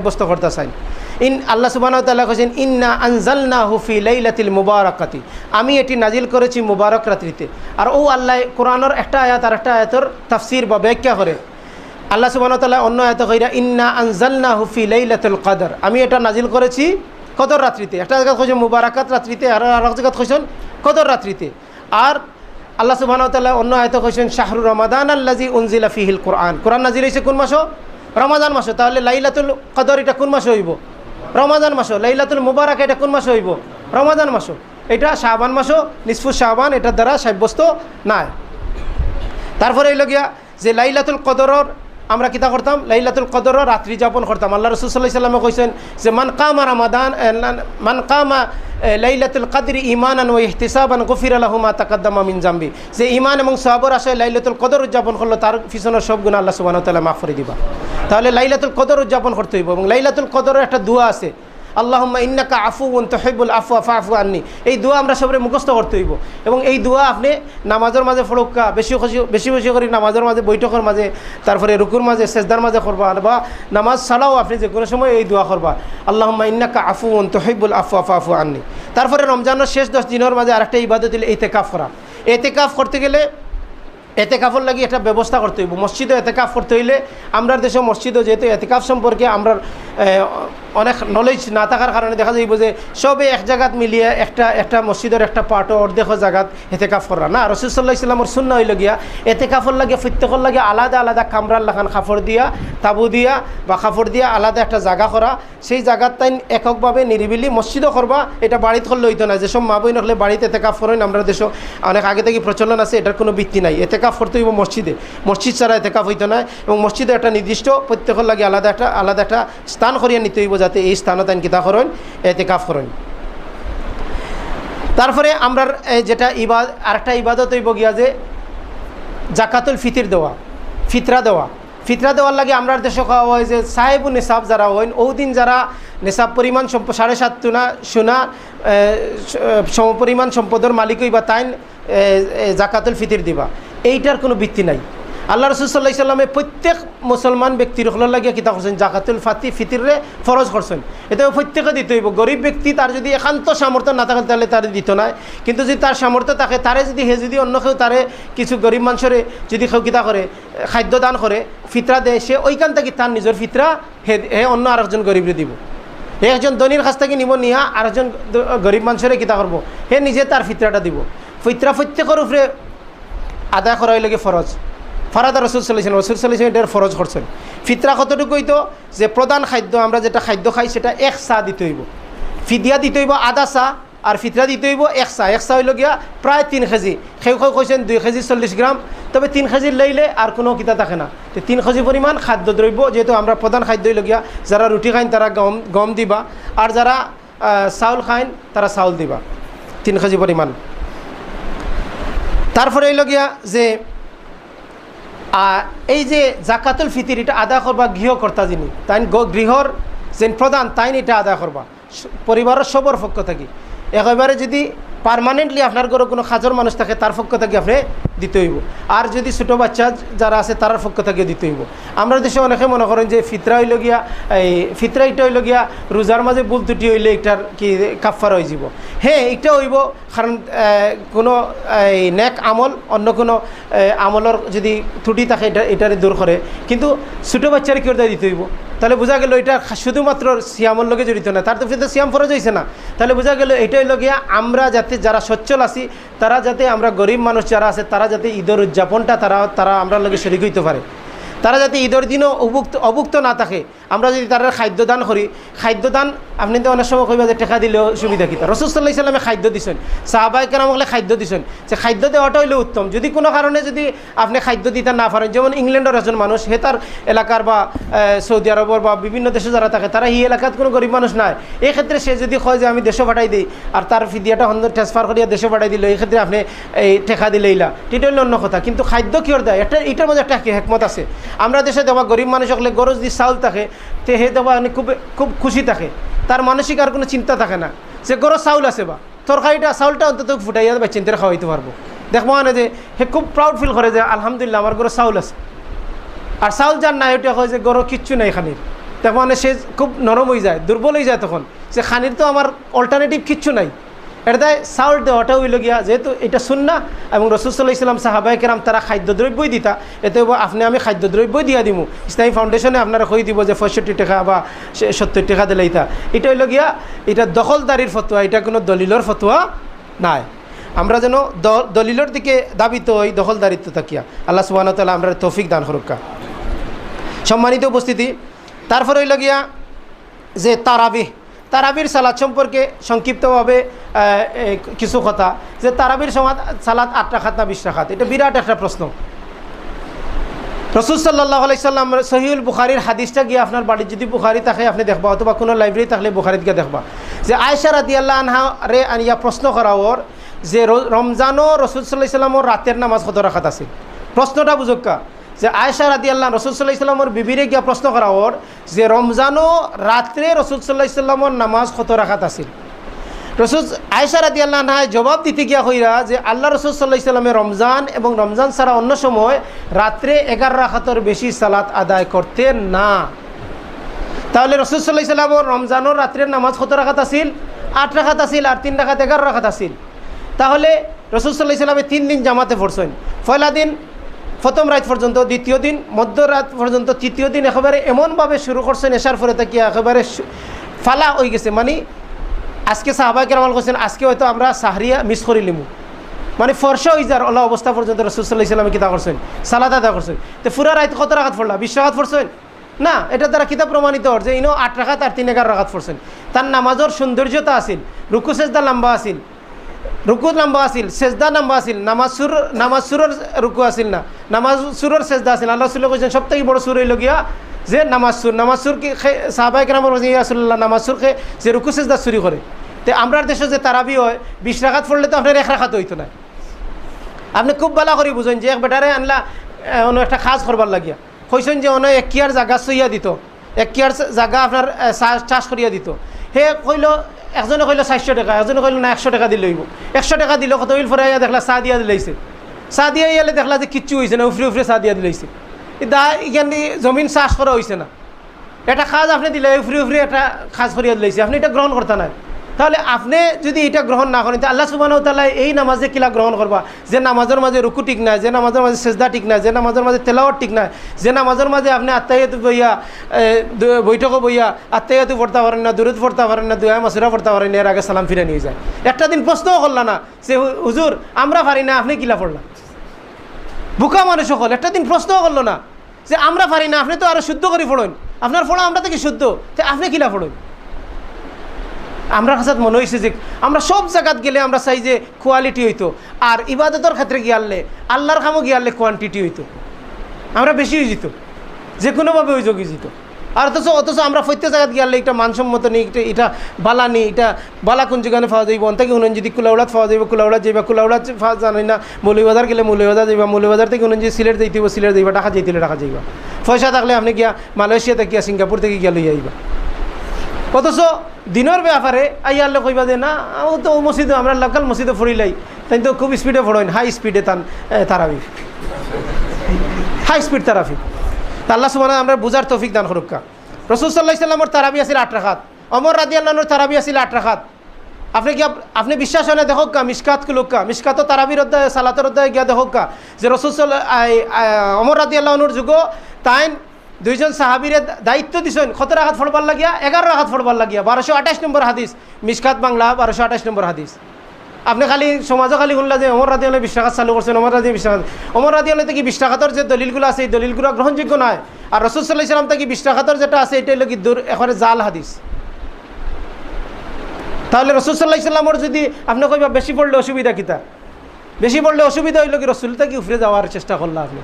সাব্যস্ত করতে চাই ইন আল্লাহ সুবাহ তাল্লাহ কৈছেন ইন্না আনজালনা হুফি লাইলাতিল মুবারকাতি। আমি এটি নাজিল করেছি মুবারক রাত্রিতে। আর ও আল্লাহ কোরআনের একটা আয়াত আর একটা আয়াতর তাফসির বা ব্যাখ্যা করে। আল্লাহ সুবাহ তাল্লাহ অন্য আয়াত কইরা, ইন্না আনজালনা হুফি লাইলাতুল কদর। আমি এটা নাজিল করেছি কদর রাত্রিতে। একটা জায়গা কৈছেন মুবারাকাত রাত্রিতে, আর আর এক জায়গা কৈছেন কদর রাত্রিতে। আর আল্লাহ সুবাহ তাল্লাহ অন্য আয়ত কৈছেন শাহরু রমাদান আল্লাজি উনজিলা ফিহিল কোরআন। কোরআন নাজিল হয়েছে কোন মাসও রমাদান মাসে, তাহলে লাইলাতুল কদর এটা কোন মাসে হইব? রমাদান মাসও লাইলাতুল মুবারক এটা কোন মাসে হইব? রমাদান মাসও এটা শাহবান মাসও নিসফুর শাহবান এটার দ্বারা সাব্যস্ত নাই। তারপরে এলো গিয়া যে লাইলাতুল কদরর আমরা কিতা করতাম? লাইলাতুল কদর রাত্রি যাপন করতাম। আল্লাহ রসুল সাল্লাহ সাল্লামে কইছেন যে, মান কামা রামাদান মান কামা লাইলাতুল কাদির ইমানান ও ইহতিসাবান গফির আলহমা তাকাদ্দামা মিন জাম্বি। যে ইমান এবং সাহাবর আশায় লাইলাতুল কদর উদযাপন করল তার পিছনের সব গুণ আল্লাহ সুবাহ তাল্লাহ মাফ করে দিবা। তাহলে লাইলাতুল কদর উদযাপন করতে হইব এবং লাইলাতুল কদরের একটা দোয়া আছে। আল্লাহম্মা ইন্নাকা আফু উন তহিবুল আফু আফা আফু আননি। এই দোয়া আমরা সবাই মুখস্থ করতে হইব। এবং এই দোয়া আপনি নামাজের মাঝে ফড়ক্কা বেশি খুশি, বেশি বেশি করে নামাজের মাঝে, বৈঠকের মাঝে, তারপরে রুকুর মাঝে, সেজদার মাঝে করবা, বা নামাজ ছাড়াও আপনি যে কোনো সময় এই দোয়া করবা। আল্লাহম্মা ইন্নাকা আফু উন তহিবুল আফু আফা আফু আননি। তারপরে রমজানের শেষ দশ দিনের মাঝে আরেকটা ইবাদত দিলে এতে কাফ করা। এতে কাফ করতে গেলে এতে কাফর লাগি একটা ব্যবস্থা করতে হইব। মসজিদে এতে কাফ করতে হইলে আমরা দেশে মসজিদও যেহেতু এতেকাফ সম্পর্কে আমরা অনেক নলেজ না থাকার কারণে দেখা যাইব যে সবে এক জায়গাত মিলিয়ে একটা একটা মসজিদের একটা পার্টও অর্ধেক জায়গাত এতে কাফ করা না রসুল্লাহ ইসলামর শূন্য হইল গিয়া এতে কাফর লাগে প্রত্যেকের লাগে আলাদা আলাদা কামরার লাখান কাপড় দিয়া, তাবু দিয়া বা কাপড় দিয়া আলাদা একটা জায়গা করা। সেই জায়গার তাই এককভাবে নিরিবিলি মসজিদও করবা, এটা বাড়িতে করলে হইতো না যেসব মা বই নকলে বাড়িতে এতে কাফ করেন আমরা দেশ অনেক আগে থেকে প্রচলন আছে, এটার কোনো ভিত্তি নাই। এতে কাফ করতে হইব মসজিদে। মসজিদ ছাড়া এতে কাফ হইতো না এবং মসজিদে একটা নির্দিষ্ট প্রত্যেকের লাগে আলাদা একটা আলাদা একটা স্থান করিয়া নিতে হইব যাতে এই স্থানে তাই কিতা করেন এতে কাফ করেন। তারপরে আমরা যেটা ইবাদ আরেকটা ইবাদত হইব গিয়া যে জাকাতুল ফিতির দেওয়া ফিতরা দেওয়া। ফিতরা দেওয়ার লাগে আমরা দেশে খাওয়া হয় যে সাহেবু নেশাব যারা হইন ওদিন যারা নেশাব পরিমাণ সাড়ে সাত টুনা সোনা সমপরিমাণ সম্পদের মালিক হইবা তাইন এ, এ, জাকাতুল ফিতির দিবা। এইটার কোনো ভিত্তি নাই। আল্লাহ রসুল সাল্লাহ সাল্লামে প্রত্যেক মুসলমান ব্যক্তির হলার লাগিয়া কিতা করছেন জাকাতুল ফাতি, ফিতিরে ফরজ করছেন। এটা প্রত্যেকে দিতে হইব। গরিব ব্যক্তি তার যদি একান্ত সামর্থ্য না থাকে, তাহলে তার দিত নাই কিন্তু যদি তার সামর্থ্য থাকে, তারে যদি হে যদি অন্য কেউ তারে কিছু গরিব মানুষের যদি কেউ কিতা করে, খাদ্য দান করে, ফিতরা দেয়, সে ওইখান থেকে তার নিজের ফিতরা হে হে অন্য আরেকজন গরিবরে দিব। একজন ধনীর কাছ থেকে নিব, নিয়া আরেকজন গরিব মানুষের কিতা করব। হে নিজে তার ফিতরাটা দিব। ফিতরা প্রত্যেকের উপরে আদায় করা হইলে ফরজ? ফারাদা রসুল চলেছেন রসুল চলেছেন এটার ফরজ করছেন। ফিতরা কতটুকু হইতো? যে প্রধান খাদ্য, আমরা যেটা খাদ্য খাই সেটা এক চা দিতে হইব। ফিদিয়া দিতে হইব আধা চা, আর ফিতরা দিতে হইব এক চা। এক চা হইল গিয়া প্রায় তিন কেজি। সেও কেউ কৈছেন দুই কেজি চল্লিশ গ্রাম, তবে তিন কেজির লইলে আর কোনো কিতা থাকে না। তো তিন কেজি পরিমাণ খাদ্য দ্রব্য, যেহেতু আমরা প্রধান খাদ্য হইল গিয়া, যারা রুটি খাইন তারা গম গম দিবা, আর যারা চাউল খাইন তারা চাউল দিবা। তিন কেজি পরিমাণ। তারপরে হইল যে এই যে জাকাতুল ফিতির এটা আদা করবা গৃহকর্তা যিনি তাই গৃহর যে প্রধান তাই এটা আদা করবা। পরিবারের সবর পক্ষ থাকি। একেবারে যদি পারমানেন্টলি আপনার ঘরে কোনো খাজর মানুষ থাকে, তার পক্ষ থেকে আপনি দিতে হইব। আর যদি ছোটো বাচ্চা যারা আছে তার পক্ষ থেকে দিতে হইব। আমরা দেশে অনেকে মনে করেন যে ফিতরা হইল গিয়া, এই ফিতরা এটা হইল গিয়া, রোজার মাঝে বুল ত্রুটি হইলে এটার কি কাফার হয়ে যাব হ্যাঁ এটা হইব, কারণ কোনো, এই নেক আমল, অন্য কোনো আমলের যদি ত্রুটি থাকে, এটা, এটারে দূর করে। কিন্তু ছোটো বাচ্চারে কেউ দিতে হইব? তাহলে বোঝা গেল এটা শুধুমাত্র সিয়ামের লগে জড়িত না, তার তো ফিরতে সিয়াম ফরজ হয়েছে না। তাহলে বোঝা গেল এটাই লগিয়া গিয়া আমরা যাতে যারা সচ্ছল আছি, তারা যাতে আমরা গরিব মানুষ যারা আছে, তারা যাতে ঈদের উদযাপনটা তারা তারা আমরা লগে শরিক হইতে পারে। তারা যাতে ঈদের দিনও অভুক্ত অভুক্ত না থাকে। আমরা যদি তারা খাদ্যদান করি, খাদ্যদান আপনি তো অনেক সময় কইবা যে টেকা দিলেও সুবিধা কিতা রসুল্লাহ ইসলামে খাদ্য দিছেন। সাহাবাই কেরামকলে খাদ্য দিছেন। যে খাদ্য দেওয়াটা হইলে উত্তম। যদি কোনো কারণে যদি আপনি খাদ্য দিতে না পারেন, যেমন ইংল্যান্ডের একজন মানুষ হে তার এলাকার বা সৌদি আরবের বা বিভিন্ন দেশে যারা থাকে, তারা এই এলাকাত কোনো গরিব মানুষ নাই। এই ক্ষেত্রে সে যদি কয় যে আমি দেশে পাঠাই দিই, আর তার ফিদিয়াটা হন্দ ট্রান্সফার করিয়া দেশে পাঠাই দিল, এই ক্ষেত্রে আপনি এই টেকা দিলে ইলা এটা হইলে অন্য কথা। কিন্তু খাদ্য কিয়র দেয়? এটা এটার মধ্যে একটা হেকমত আছে? আমরা দেশে দেওয়া গরিব মানুষ হলে গরজ দি চাউল থাকে তে হে দেওয়া মানে খুব খুব খুশি থাকে। তার মানসিক আর কোনো চিন্তা থাকে না। যে গরজ চাউল আছে বা। তরকারিটা, চাউলটা অন্তত ফুটাইয়া বা চিন্তার খাওয়াইতে পারব। দেখব মানে যে সে খুব প্রাউড ফিল করে যে আলহামদুলিল্লাহ, আমার গরো চাউল আছে। আর চাউল যার নাই ওটা হয় যে গরো কিচ্ছু নাই খানির তখন মানে সে খুব নরম হয়ে যায় দুর্বল হয়ে যায় তখন। সে খানির তো আমার অল্টারনেটিভ কিচ্ছু নাই। এটা দেয় চাউল দেওয়াটা হইল গিয়া যেহেতু এটা শুননা এবং রসুল্লাহ ইসলাম সাহাবাই কেরাম তারা খাদ্যদ্রব্যই দিতা, এতে আপনি আমি খাদ্যদ্রব্যই দিয়া দিমু। ইসলামী ফাউন্ডেশনে আপনারা কই দিব যে পঁয়ষট্টি টাকা বা সত্তর টাকা দিলে ইতা এটা হইল গিয়া, এটা দখলদারির ফতোয়া, এটা কোনো দলিলর ফতোয়া নাই। আমরা যেন দলিলর দিকে দাবিত ওই দখলদারিত্ব থাকিয়া। আল্লাহ সুবাহ তাল্লাহ আমরা তৌফিক দান হরক্কা সম্মানিত উপস্থিতি, তারপর হইল গিয়া যে তারাবিহ। তারাবির সালাদ সম্পর্কে সংক্ষিপ্তভাবে কিছু কথা। যে তারাবির সমাজ সালাদ আট রাখাত না বিশ রাখাত এটা বিরাট একটা প্রশ্ন। রসুল সাল্লাহ আলাইসাল্লাম সহিউল বুখারির হাদিসটা গিয়ে আপনার বাড়ির যদি বুখারি থাকে, আপনি দেখবা, অথবা কোনো লাইব্রেরি থাকলে বুখারিত গিয়ে দেখবা। যে আয়সা রাদি আল্লাহ আনহা রে আনিয়া প্রশ্ন করা ওর, যে রমজানও রসুল সাল্লাহ ইসলামর রাতের নামাজ কত রাখাত আছে? প্রশ্নটা বুঝক্কা। যে আয়সা রাদি আল্লাহ রসুল সাল্লাহ ইসলামর বিবিরে গিয়া প্রশ্ন করা ওর যে রমজানও রাত্রে রসুল সাল্লাহ ইসলামর নামাজ কত রাখাত আছিল? রসুল আয়সা রাদি আল্লাহ নাহায় জবাব দিতে গিয়া হইরা যে আল্লাহ রসুল সাল্লাহ ইসলামের রমজান এবং রমজান ছাড়া অন্য সময় রাত্রে এগারো রাখাতর বেশি সালাত আদায় করতেন না। তাহলে রসুল সাল্লাহ ইসলামর রমজানও রাত্রের নামাজ কত রাখাত আছিল? আট রাখাত আছিল আর তিন রাখাত এগারো রাখাত আছিল। তাহলে রসুল সাল্লাহ ইসলামে তিন দিন জামাতে পড়ছেন। পয়লা দিন প্রথম রাত পর্যন্ত, দ্বিতীয় দিন মধ্যরাত পর্যন্ত, তৃতীয় দিন একেবারে এমনভাবে শুরু করছেন এসার ফলে তাকে একেবারে ফালা হয়ে গেছে। মানে আজকে সাহাবাই কেরামাল করছেন আজকে হয়তো আমরা সাহারিয়া মিস করি লিমু। মানে ফর্সা হয়ে যার আল্লাহ অবস্থা পর্যন্ত রসুল্লাহ ইসলামে কিতা করছেন? সালাদ আদা করছেন। তো ফুরা রাত কত রাখাত পড়লা? বিশ রাখাত পড়ছেন? না, এটা দ্বারা কিতাব প্রমাণিত? হর যে ইনো আট রাখাত আর তিন এগারো রাখাত পড়ছেন। তার নামাজের সৌন্দর্যতা আছিল, রুকু সেজদা লম্বা আছিল। রুকু লম্বা আছিল, সেজদা লম্বা আছিল, নামাজ সুর, নামাজ সুরের রুকু আছিল না। নামাজ সুরের সেজদা আছিল। আল্লাহ সুল্লাহ কৈছেন সব থেকে বড় সুর হইল গিয়া যে নামাজ সুর। নামাজ সুর কি সাহাবাই কেরামর ইয়াসুল্লাহ নামাজ সুর খে যে রুকু সেজদা চুরি করে। তো আমরা দেশে যে তারাবি হয়, বিশ রাখাত পড়লে তো আপনার এক রাখাত হইতো না। আপনি খুব ভালো করে বুঝেন যে এক বেটারে আনলা অন্য একটা খাস করবার লাগিয়া। কইছেন যে অন্য এক কিয়ার জাগা চইয়া দিত। এক কিয়ার জাগা আপনার চাষ করিয়া দিত। হে কইল একজনে কইলো চারশো টাকা, একজনে কইলো না একশো টাকা দিলে হইব। একশো টাকা দিল কত হইল ফরাইয়া দেখলা চাহ দিয়া দিলাইছে চাহ দিয়া ইয়ালে দেখলা যে কিচ্ছু হয়েছে না, উফরে উফরে চাহ দিয়া দিলাইছে দা এখানে জমিন চাষ করা হয়েছে না। এটা কাজ আপনি দিলে, উফরে উফরে এটা কাজ করিয়া দিলাইছে আপনি এটা গ্রহণ করতে নাই। তাহলে আপনি যদি এটা গ্রহণ না করেন আল্লাহ সুবাহ তাল্লাহ এই নামাজে কিলা গ্রহণ করবা? যে নামাজের মাঝে রুকু ঠিক নাই, যে নামাজের মাঝে সেজদা ঠিক নাই, যে নামাজের মাঝে তেলাওয়ার ঠিক নাই, যে নামাজের মাঝে আপনি আত্মাইয়াতু বইয়া বৈঠকও বইয়া আত্মাইয়াতু পড়তে পারেন না দূরত পড়তে পারেন না, দুয়া মাসুরা পড়তে পারেন এর আগে সালাম ফিরে নিয়ে যায়। একটা দিন প্রশ্নও করলা না, যে হুজুর, আমরা পারি না, আপনি কিলা পড়লা? বুকা মানুষ সকল, একটা দিন প্রশ্নও করল না, যে আমরা পারি না, আপনি তো আরও শুদ্ধ করে পড়েন, আপনার পড়া আমরা থেকে শুদ্ধ, তো আপনি কিলা পড়েন? আমরা কাছে মনে হয়েছে যে আমরা সব জায়গাত গেলে আমরা চাই যে কোয়ালিটি হইতো। আর ইবাদতের ক্ষেত্রে গিয়ালে আল্লাহর কামও গিয়ালে কোয়ান্টিটি হইতো। আমরা বেশি হয়ে যেত। যে কোনোভাবে ওই যোগী যেত। আর অথচ অথচ আমরা প্রত্যেক জায়গায় গিয়ালে এটা মানসম্মত নেই, এটা এটা বালা নেই, এটা বালা কোন জায়গায় পাওয়া যাইব অন্তাকে উনুন যদি কুলাউড়াত পাওয়া যাইব কুলাউড়াত যাইবা কুলাউড়াত পাওয়া জানি না মৌলিবাজার গেলে মৌলিবাজার যাইবা মৌলিবাজার থেকে উনুন যে সিলেট যাইতে সিলেট যাইবা টাকা যাইতে টাকা যাইবা। পয়সা থাকলে আপনি গিয়া মালয়েশিয়াতে গিয়া, সিঙ্গাপুর থেকে গিয়া লইয়া আইবা। অথচ দিনের ব্যাপারে আইয়ারলে কইবা যে, না ও তো মসজিদে আমরা লোকাল মসজিদে ফরিলাই তাই তো খুব স্পিডে ফড়েন হাই স্পিডে তান তারাবি হাই স্পিড তারাফি আল্লাহ সুবাহ আমরা বুঝার তৌফিক দান করুকা রসুল সাল্লাহ ইসলামর তারাবি আছিল আট রাখাত অমর রাদি আল্লাহর তারাবি আছিল আট রাখাত আপনি কি আপনি বিশ্বাস হয় না দেখক কা, মিসকাত কুলুকা মিসকাত তারাবির অধ্যায় সালাতের অধ্যায় গিয়া দেখক কা, যে রসুল অমর রাদি আল্লাহনুর যুগ তাইন দুইজন সাহাবিরে দায়িত্ব দিছেন। কত রাখাত ফোড়বার লাগিয়া? এগারো রাখাত ফোড়বার লাগিয়া। বারোশো আঠাশ নম্বর হাদিস। মিসকাত বাংলা, বারোশো আঠাশ নম্বর হাদিস। আপনি খালি সমাজও খালি শুনলা যে অমর রাজি বিশ টাকাত চালু করছেন অমর রাজি বিশ টাকাত অমর রাজি হলে কি বিশ টাকাতর যে দলিলগুলো আছে, এই দলিলগুলো গ্রহণযোগ্য নয়। আর রসুল সাল্লাহ ইসলাম থেকে বিশ টাকাতর যেটা আছে এটাই লোক দূর এখানে জাল হাদিস। তাহলে রসুল সাল্লাহ ইসলামর যদি আপনি কইবা বেশি পড়লে অসুবিধা কিতা? বেশি পড়লে অসুবিধা হইল কি রসুল থেকে উফরে যাওয়ার চেষ্টা করলা আপনি?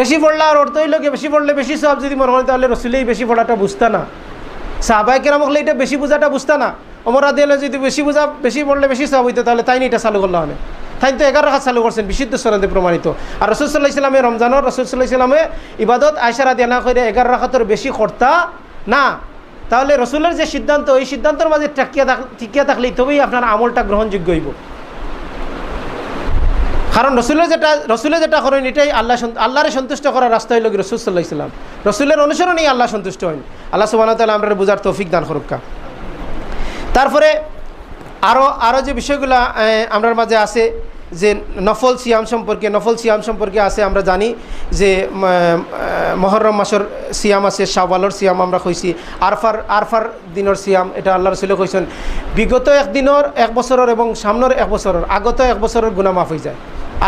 বেশি পড়লে আর অর্থ হইল কি? বেশি পড়লে বেশি সব যদি মনে হয়, তাহলে রসুলেই বেশি পড়াটা বুঝতা না। সাহবাই কেরাম হলে এটা বেশি বোঝাটা বুঝতা না। অমরা দিলে যদি বেশি বোঝা, বেশি পড়লে বেশি সব হইতো, তাহলে তাই এটা চালু করল মানে তাই তো এগারো রাখাত চালু করছেন, বিশুদ্ধ সনদে প্রমাণিত। আর রসুল্লাহ ইসলামে রমজানের রসুল্লাহ ইসলামে ইবাদত আয়সারা দেনা করে এগারো রাখাতের বেশি কর্তা না। তাহলে রসুলের যে সিদ্ধান্ত, ওই সিদ্ধান্তের মাঝে টিকিয়া থাকলেই তবেই আপনার আমলটা গ্রহণযোগ্য হইব। কারণ রসুলের যেটা রসুলের যেটা করেন এটাই আল্লাহ আল্লাহরে সন্তুষ্ট করার রাস্তা হইল রসুল সাল্লাহ ইসলাম রসুলের অনুসরণেই আল্লাহ সন্তুষ্ট হন। আল্লাহ সুবাহ তালা আমরা বুঝার তৌফিক দান করুকা তারপরে আরও আরও যে বিষয়গুলো আমরার মাঝে আছে যে নফল সিয়াম সম্পর্কে, নফল সিয়াম সম্পর্কে আছে, আমরা জানি যে মহরম মাসের সিয়াম আছে, শাওয়ালর সিয়াম আমরা কইছি, আরফার আরফার দিনের সিয়াম, এটা আল্লাহ রসুলে কইছেন। বিগত এক দিনের এক বছরের এবং সামনের এক বছরের, আগত এক বছরের গুণা মাফ হয়ে যায়।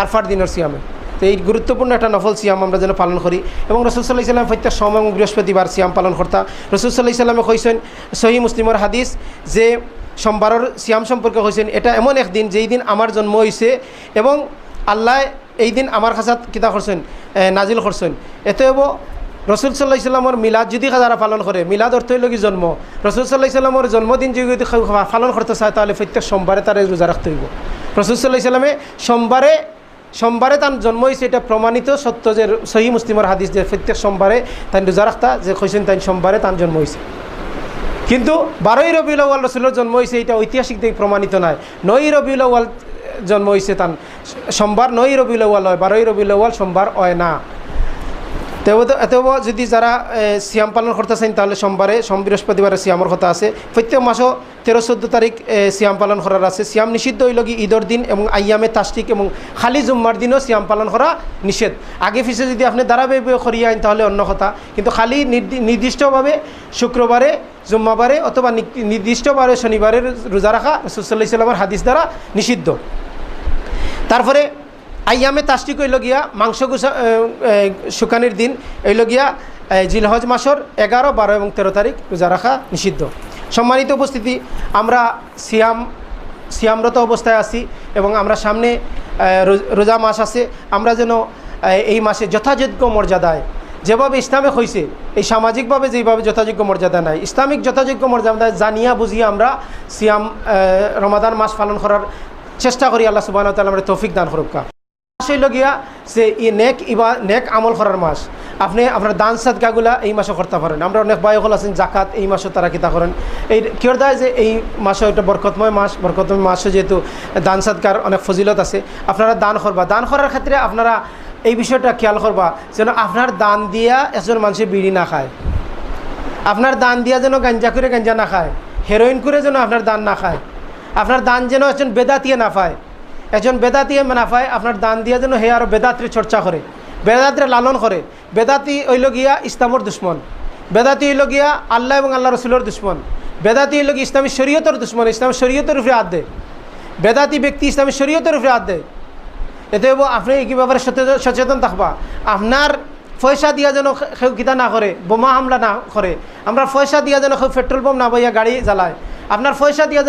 আরফার দিনের সিয়ামে। তো এই গুরুত্বপূর্ণ একটা নফল সিয়াম আমরা যেন পালন করি। এবং রসুল সাল্লাহ ইসলাম প্রত্যেক এবং বৃহস্পতিবার সিয়াম পালন করতা। রসুল সাল্লাহ ইসলামে কইছেন সহি মুসলিমর হাদিস যে সোমবারের সিয়াম সম্পর্কে কইছেন, এটা এমন একদিন যেই দিন আমার জন্ম হয়েছে এবং আল্লাহ এই দিন আমার কাছাত কিতা করছেন নাজিল করছেন। এতএব রসুল সাল্লাহ ইসলামর মিলাদ যদি যারা পালন করে, মিলাদ অর্থ হইল কি জন্ম? রসুল সাল্লাহ ইসলামর জন্মদিন যদি পালন করতে চায়, তাহলে প্রত্যেক সোমবারে তার রোজা রাখতে হইব। রসুল সাল্লাহ ইসলামে সোমবারে সোমবারে তার জন্ম হয়েছে এটা প্রমাণিত সত্য যে সহি মুসলিমর হাদিস যে প্রত্যেক সোমবারে তাই রোজা রাখতা যে কইছেন তাই সোমবারে তার জন্ম হয়েছে কিন্তু বারোই রবিউল আউ্য়াল রসুলের জন্ম হয়েছে এটা ঐতিহাসিক দিক প্রমাণিত নয় নয় রবিউল আউ্য়াল জন্ম হয়েছে তান সোমবার নয় রবিউল আউ্য়াল হয় বারোই রবিউল আউ্য়াল সোমবার হয় না। তেও এতেও যদি যারা এ, সিয়াম পালন করতেছেন তাহলে সোমবারে সোম বৃহস্পতিবারে সিয়ামের কথা আছে। প্রত্যেক মাসও তেরো চোদ্দ তারিখ সিয়াম পালন করার আছে। সিয়াম নিষিদ্ধ হইল কি ঈদর দিন এবং আয়ামে তাস্তিক এবং খালি জুম্মার দিনও সিয়াম পালন করা নিষেধ। আগে পিছে যদি আপনি দাঁড়াবে করিয়ে আইন, তাহলে অন্য কথা। কিন্তু খালি নির্দি- নির্দিষ্টভাবে শুক্রবারে, জুম্মাবারে অথবা নির্দিষ্টবারে শনিবারের রোজা রাখা রসুল্লাহ ইসলামের হাদিস দ্বারা নিষিদ্ধ। তারপরে আইয়ামে তাস্টিক হইল গিয়া মাংস শুকানির দিন। হইল গিয়া জিলহজ মাসর এগারো, বারো এবং তেরো তারিখ রোজা রাখা নিষিদ্ধ। সম্মানিত উপস্থিতি, আমরা সিয়াম, সিয়ামরত অবস্থায় আছি এবং আমরা সামনে রোজা মাস আছে। আমরা যেন এই মাসে যথাযোগ্য মর্যাদায় যেভাবে ইসলামে হয়েছে এই সামাজিকভাবে যেভাবে যথাযোগ্য মর্যাদা নাই, ইসলামিক যথাযোগ্য মর্যাদা জানিয়া বুঝিয়া আমরা সিয়াম রমাদান মাস পালন করার চেষ্টা করি। আল্লাহ সুবাহ তালা আমরা তৌফিক দান করুকা। মাস গিয়া যে ই নেক ইবা, নেক আমল করার মাস আপনি আপনার দান সাদগাগুলা এই মাসে করতে পারেন। আমরা অনেক বায়কল আছেন জাকাত এই মাসে তারা কিতা করেন। এই কিয়র দেয় যে এই মাসে একটা বরকতময় মাস, বরকতময় মাসে যেহেতু দান সাদগার অনেক ফজিলত আছে, আপনারা দান করবা। দান করার ক্ষেত্রে আপনারা এই বিষয়টা খেয়াল করবা, যেন আপনার দান দিয়া একজন মানুষের বিড়ি না খায়। আপনার দান দিয়া যেন গাঞ্জা করে গাঞ্জা না খায়। হেরোইন করে যেন আপনার দান না খায়। আপনার দান যেন একজন বেদাতিয়ে না পায়। একজন বেদাতিয়ে না পায়, আপনার দান দিয়া যেন হে আরও বেদাত্রী চর্চা করে। বেদাত্রে লালন করে। বেদাতি হইল গিয়া ইসলামর দুশ্মন। বেদাতি হইল গিয়া আল্লাহ এবং আল্লাহ রসুলের দুশ্মন। বেদাতি হইল গিয়া ইসলামী শরীয়তের দুশ্মন, ইসলাম শরীয়তের উপরে হাত দেয় বেদাতি ব্যক্তি ইসলামী শরীয়তের উপরে হাত দেয় এতে আপনি কি ব্যাপারে সচেতন থাকবা? আপনার পয়সা দিয়া যেন কেউ কিতা না করে, বোমা হামলা না করে। আমরা পয়সা দিয়া যেন কেউ পেট্রোল পাম্প না বইয়া গাড়ি জ্বালায়। আপনার পয়সা দিয়া